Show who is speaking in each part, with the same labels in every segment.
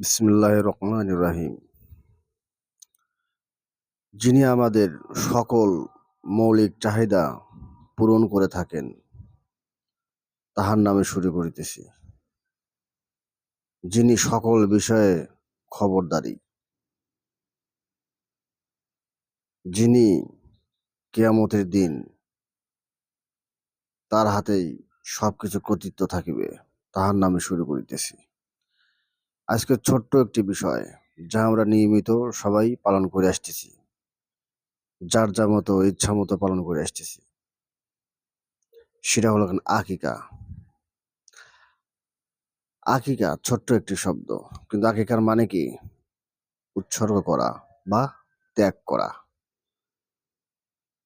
Speaker 1: বিসমিল্লাহ রহমান রাহিম। যিনি আমাদের সকল মৌলিক চাহিদা পূরণ করে থাকেন, তাহার নামে শুরু করিতেছি। যিনি সকল বিষয়ে খবরদারি। যিনি কেয়ামতের দিন তার হাতেই সবকিছু কর্তৃত্ব থাকিবে, তাহার নামে শুরু করিতেছি। আজকে ছোট্ট একটি বিষয়, যা আমরা নিয়মিত সবাই পালন করে আসতেছি। যার যা মতো ইচ্ছা মতো পালন করে আসতেছি। সেটা হলো আকিকা। আকিকা ছোট্ট একটি শব্দ, কিন্তু আকিকার মানে কি? উৎসর্গ করা বা ত্যাগ করা।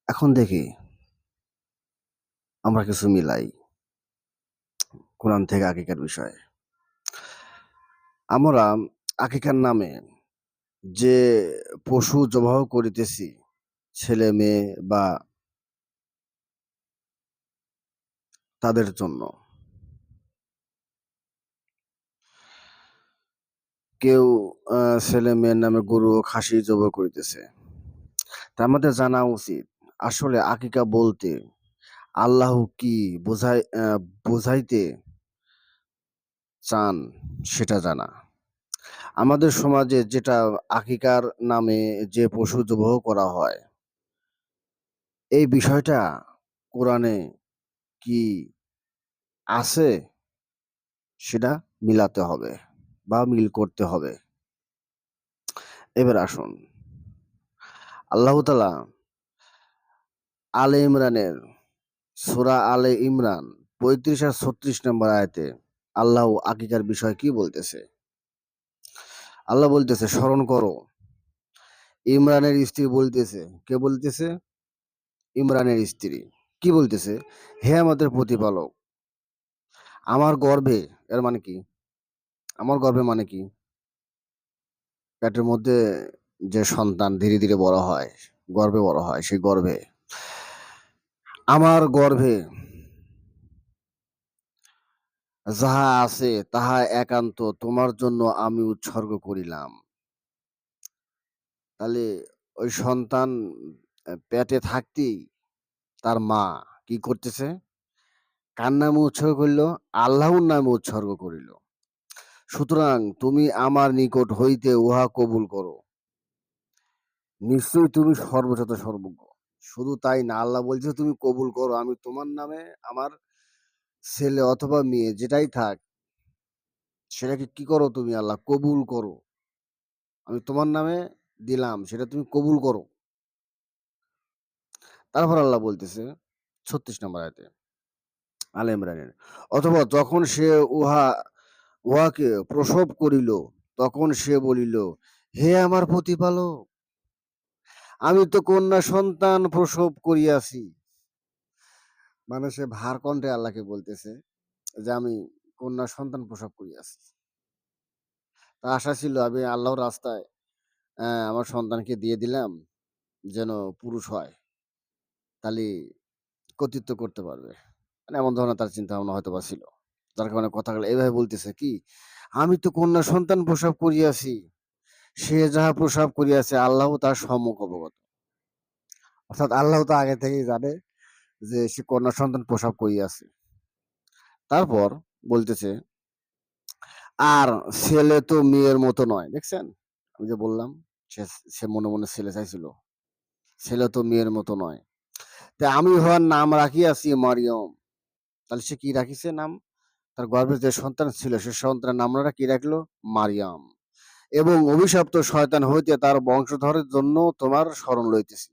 Speaker 1: এখন দেখি, আমরা কিছু মিলাই। কোরআন থেকে আকিকার বিষয়ে। আমরা আকিকার নামে যে পশু জবাহ করিতেছি, ছেলে মেয়ে বা তাদের জন্য। কেউ ছেলে মেয়ের নামে গরু ও খাসি জবাহ করিতেছে। তা আমাদের জানা উচিত, আসলে আকিকা বলতে আল্লাহ কি বোঝাই বোঝাইতে চান সেটা জানা। আমাদের সমাজে যেটা আকিকার নামে যে পশু জবাহ করা হয়, এই বিষয়টা কোরআনে কি আছে সেটা মিলাতে হবে বা মিল করতে হবে। এবার আসুন। আল্লাহ তালা আলে ইমরানের, সুরা আলে ইমরান পঁয়ত্রিশ আর ছত্রিশ নম্বর আয়াতে আল্লাহ আকিকার বিষয় কি বলতেছে? আল্লাহ বলতেছে, স্মরণ করো। ইমরানের স্ত্রী বলতেছে, কে বলতেছে? ইমরানের স্ত্রী। কি বলতেছে? হে আমাদের প্রতিপালক, আমার গর্ভে এর মানে কি? আমার গর্ভে মানে কি? পেটের মধ্যে যে সন্তান ধীরে ধীরে বড় হয়, গর্ভে বড় হয়, সেই গর্ভে। আমার গর্ভে যাহা আছে, তাহা একান্ত তোমার জন্য আমি উৎসর্গ করিলাম। তাহলে ওই সন্তান পেটে থাকতেই তার মা কি করতেছে? কার নামে উৎসর্গ করিল? আল্লাহর নামে উৎসর্গ করিল। সুতরাং তুমি আমার নিকট হইতে উহা কবুল করো। নিশ্চয়ই তুমি সর্বশত সর্বজ্ঞ। শুধু তাই না, আল্লাহ বলছে, তুমি কবুল করো, আমি তোমার নামে আমার ছেলে অথবা মেয়ে, যেটাই থাক। সেটাকে কি করো তুমি আল্লাহ? কবুল করো। আমি তোমার নামে দিলাম, সেটা তুমি কবুল করো। তারপর আল্লাহ বলতেছে, ছত্রিশ নম্বর আয়তে, আল ইমরানের, অথবা যখন সে উহা, উহাকে প্রসব করিল, তখন সে বলিল, হে আমার প্রতিপালক, আমি তো কন্যা সন্তান প্রসব করিয়াছি। মানে সে ভার কণ্ঠে আল্লাহকে বলতেছে যে, আমি কন্যা সন্তান প্রসব করিয়াছি। তা আশা ছিল আমি আল্লাহর রাস্তায় আমার সন্তানকে দিয়ে দিলাম যেন পুরুষ হয়। তাহলে কর্তৃত্ব করতে পারবে। মানে এমন ধরনের তার চিন্তা ভাবনা হয়তো বা ছিল। যার কারণে কথাগুলো এইভাবে বলতেছে কি, আমি তো কন্যা সন্তান প্রসব করিয়াছি। সে যাহা প্রসব করিয়াছে আল্লাহ তার সম্মুখ অবগত। অর্থাৎ আল্লাহ তো আগে থেকেই জানে যে সে কন্যা সন্তান প্রসব করিয়াছে। তারপর বলতেছে, আর ছেলে তো মেয়ের মতো নয়। দেখছেন? আমি যে বললাম, সে মনে মনে ছেলে চাইছিল। ছেলে তো মেয়ের মতো নয়। তা আমি হওয়ার নাম রাখিয়াছি, মারিয়ম। তাহলে সে কি রাখিছে নাম? তার গর্ভে যে সন্তান ছিল, সে সন্তানের নামটা কি রাখল? মারিয়াম। এবং অভিশপ্ত শয়তান হইতে তার বংশধরের জন্য তোমার স্মরণ লইতেছি।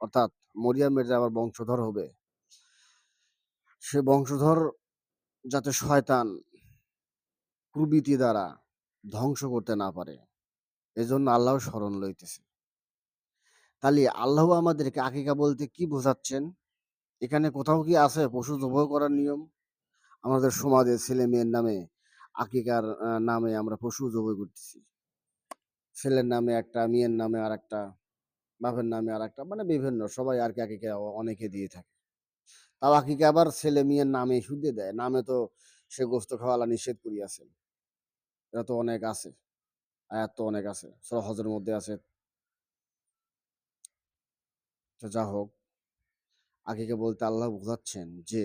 Speaker 1: অর্থাৎ মরিয়ামের যে আবার বংশধর হবে সে বংশধর যাতে শয়তান প্রবৃতি দ্বারা ধ্বংস করতে না পারে। এজন্য আল্লাহ স্মরণ লইতেছে। তাহলে আল্লাহ আমাদেরকে আকিকা বলতে কি বোঝাচ্ছেন? এখানে কোথাও কি আছে পশু জবাই করার নিয়ম? আমাদের সমাজে ছেলে মেয়ের নামে আকিকার নামে আমরা পশু জবাই করতেছি। ছেলের নামে একটা, মেয়ের নামে আর একটা বাপের নামে আর একটা মানে বিভিন্ন সবাই আর কি আকিকা অনেকে দিয়ে থাকে। তাও আকিকা আবার ছেলে মেয়ের নামে শুদ্ধে দেয়। নামে তো সে গোস্ত খাওয়ালা নিষেধ করিয়াছেন এটা তো অনেক আছে। আয়াত তো অনেক আছে। সূরা হজের মধ্যে আছে। তো যা হোক আকিকা বলতে আল্লাহ বোঝাচ্ছেন যে,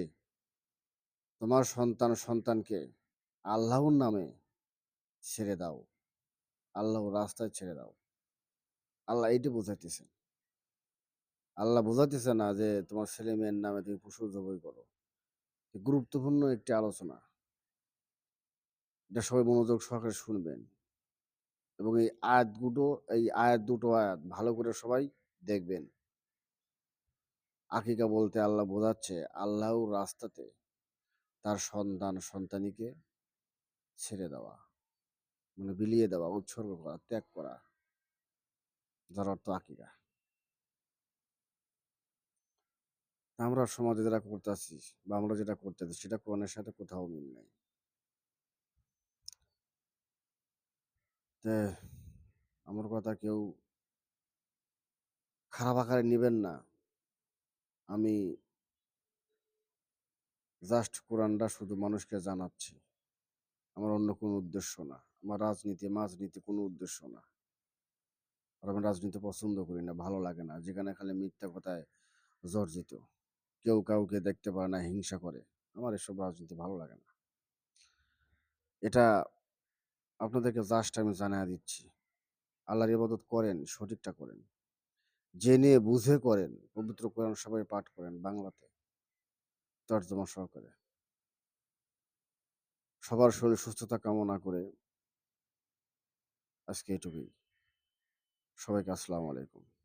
Speaker 1: তোমার সন্তান সন্তানকে আল্লাহর নামে ছেড়ে দাও। আল্লাহর রাস্তায় ছেড়ে দাও। আল্লাহ এইটা বোঝাইতেছেন। আল্লাহ বোঝাতেছে না যে তোমার ছেলে মেয়ের নামে তুমি পশু জবাই করো গুরুত্বপূর্ণ একটি আলোচনা। এটা সবাই মনোযোগ সহকারে শুনবেন। এবং এই আয়াত দুটো এই আয়াত দুটো আয়াত ভালো করে সবাই দেখবেন। আকিকা বলতে আল্লাহ বোঝাচ্ছে, আল্লাহর রাস্তাতে তার সন্তান সন্তানীকে ছেড়ে দেওয়া মানে বিলিয়ে দেওয়া, উৎসর্গ করা, ত্যাগ করা। যার অর্থ আকিকা। আমরা সমাজে যেটা করতেছি বা আমরা যেটা করতেছি সেটা কোরআনের সাথে কোথাও মিল নেই। আমার কথা কেউ খারাপ আকারে নেবেন না। আমি জাস্ট কোরআনটা শুধু মানুষকে জানাচ্ছি। আমার অন্য কোনো উদ্দেশ্য না। আমার রাজনীতি মাজনীতি কোনো উদ্দেশ্য না। আর আমি রাজনীতি পছন্দ করি না, ভালো লাগে না। যেখানে খালি মিথ্যা কথায় জর্জিত। কেউ কাউকে দেখতে পারে না, হিংসা করে। আমার এসব রাজনীতি ভালো লাগে না। এটা আপনাদেরকে জাস্ট আমি জানিয়ে দিচ্ছি। আল্লাহর ইবাদত করেন, সঠিকটা করেন। জেনে বুঝে করেন, পবিত্র কোরআন সবাই পাঠ করেন বাংলাতে। তর্জমা সহকারে। সবার শরীর সুস্থতা কামনা করে আজকে এটুকুই। সবাইকে আসসালামু আলাইকুম।